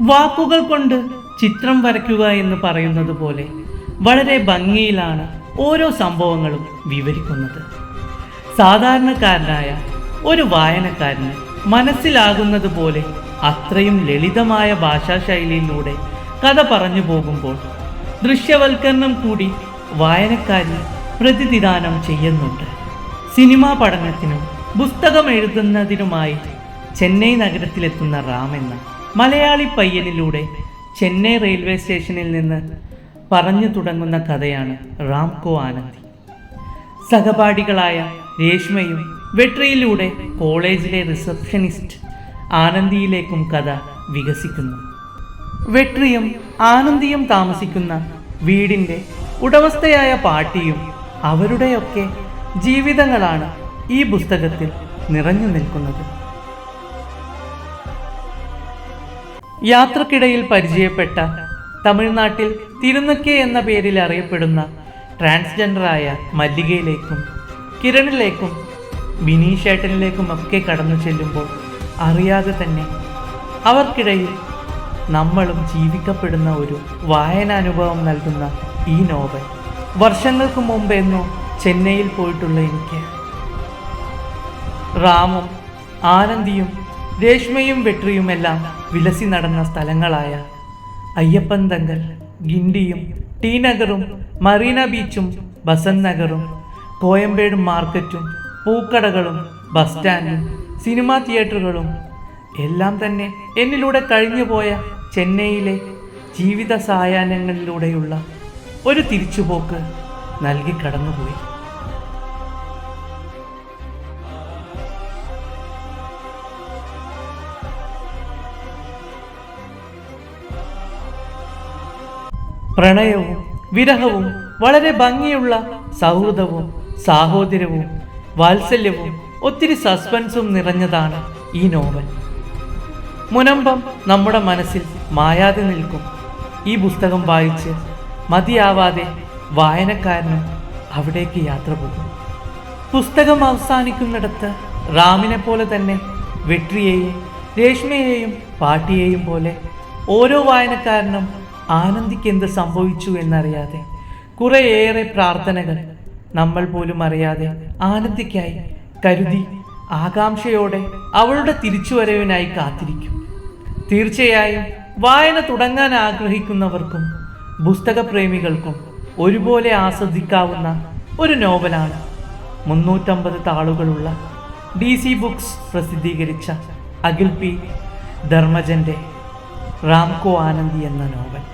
വാക്കുകൾ കൊണ്ട് ചിത്രം വരയ്ക്കുക എന്ന് പറയുന്നത് പോലെ വളരെ ഭംഗിയിലാണ് ഓരോ സംഭവങ്ങളും വിവരിക്കുന്നത്. സാധാരണക്കാരനായ ഒരു വായനക്കാരന് മനസ്സിലാകുന്നത് പോലെ അത്രയും ലളിതമായ ഭാഷാശൈലിയിലൂടെ കഥ പറഞ്ഞു പോകുമ്പോൾ ദൃശ്യവൽക്കരണം കൂടി വായനക്കാരിൽ പ്രതിനിധാനം ചെയ്യുന്നുണ്ട്. സിനിമാ പഠനത്തിനും പുസ്തകം എഴുതുന്നതിനുമായി ചെന്നൈ നഗരത്തിലെത്തുന്ന റാം മലയാളി പയ്യനിലൂടെ ചെന്നൈ റെയിൽവേ സ്റ്റേഷനിൽ നിന്ന് പറഞ്ഞു തുടങ്ങുന്ന കഥയാണ് റാംകോ ആനന്ദി. സഹപാഠികളായ രേഷ്മയും വെട്രിയിലൂടെ കോളേജിലെ റിസപ്ഷനിസ്റ്റ് ആനന്ദിയിലേക്കും കഥ വികസിക്കുന്നു. വെട്രിയും ആനന്ദിയും താമസിക്കുന്ന വീടിന്റെ ഉടമസ്ഥയായ പാട്ടിയും അവരുടെയൊക്കെ ജീവിതങ്ങളാണ് ഈ പുസ്തകത്തിൽ നിറഞ്ഞു നിൽക്കുന്നത്. യാത്രക്കിടയിൽ പരിചയപ്പെട്ട തമിഴ്നാട്ടിൽ തിരുനക്കെ എന്ന പേരിൽ അറിയപ്പെടുന്ന ട്രാൻസ്ജെൻഡറായ മല്ലികയിലേക്കും കിരണിലേക്കും ബിനീഷേട്ടനിലേക്കും ഒക്കെ കടന്നു ചെല്ലുമ്പോൾ അറിയാതെ തന്നെ അവർക്കിടയിൽ നമ്മളും ജീവിക്കപ്പെടുന്ന ഒരു വായനാനുഭവം നൽകുന്ന ഈ നോവൽ വർഷങ്ങൾക്ക് മുമ്പെന്നോ ചെന്നൈയിൽ പോയിട്ടുള്ള എനിക്ക്. റാമും ആനന്ദിയും രേഷ്മയും വെട്രിയുമെല്ലാം വിലസി നടന്ന സ്ഥലങ്ങളായ അയ്യപ്പൻ തങ്കൽ ഗിണ്ടിയും ടി നഗറും മറീന ബീച്ചും ബസന്ത് നഗറും കോയമ്പേട് മാർക്കറ്റും പൂക്കടകളും ബസ് സ്റ്റാൻഡും സിനിമാ തിയേറ്ററുകളും എല്ലാം തന്നെ എന്നിലൂടെ കഴിഞ്ഞുപോയ ചെന്നൈയിലെ ജീവിത സായാഹ്നങ്ങളിലൂടെയുള്ള ഒരു തിരിച്ചുപോക്ക് നൽകി കടന്നുപോയി. പ്രണയവും വിരഹവും വളരെ ഭംഗിയുള്ള സൗഹൃദവും സാഹോദര്യവും വാത്സല്യവും ഒത്തിരി സസ്പെൻസും നിറഞ്ഞതാണ് ഈ നോവൽ. മുനമ്പം നമ്മുടെ മനസ്സിൽ മായാതെ നിൽക്കും. ഈ പുസ്തകം വായിച്ച് മതിയാവാതെ വായനക്കാരനും അവിടേക്ക് യാത്ര പോകും. പുസ്തകം അവസാനിക്കുന്നിടത്ത് റാമിനെ പോലെ തന്നെ വെട്രിയെയും രേഷ്മയെയും പാട്ടിയെയും പോലെ ഓരോ വായനക്കാരനും ആനന്ദിക്ക് എന്ത് സംഭവിച്ചു എന്നറിയാതെ കുറേയേറെ പ്രാർത്ഥനകൾ നമ്മൾ പോലും അറിയാതെ ആനന്ദിക്കായി കരുതി ആകാംക്ഷയോടെ അവളുടെ തിരിച്ചുവരവിനായി കാത്തിരിക്കും. തീർച്ചയായും വായന തുടങ്ങാൻ ആഗ്രഹിക്കുന്നവർക്കും പുസ്തകപ്രേമികൾക്കും ഒരുപോലെ ആസ്വദിക്കാവുന്ന ഒരു നോവലാണ് മുന്നൂറ്റമ്പത് താളുകളുള്ള ഡി സി ബുക്സ് പ്രസിദ്ധീകരിച്ച അഖിൽ പി. ധർമ്മജന്റെ റാംകോ ആനന്ദി എന്ന നോവൽ.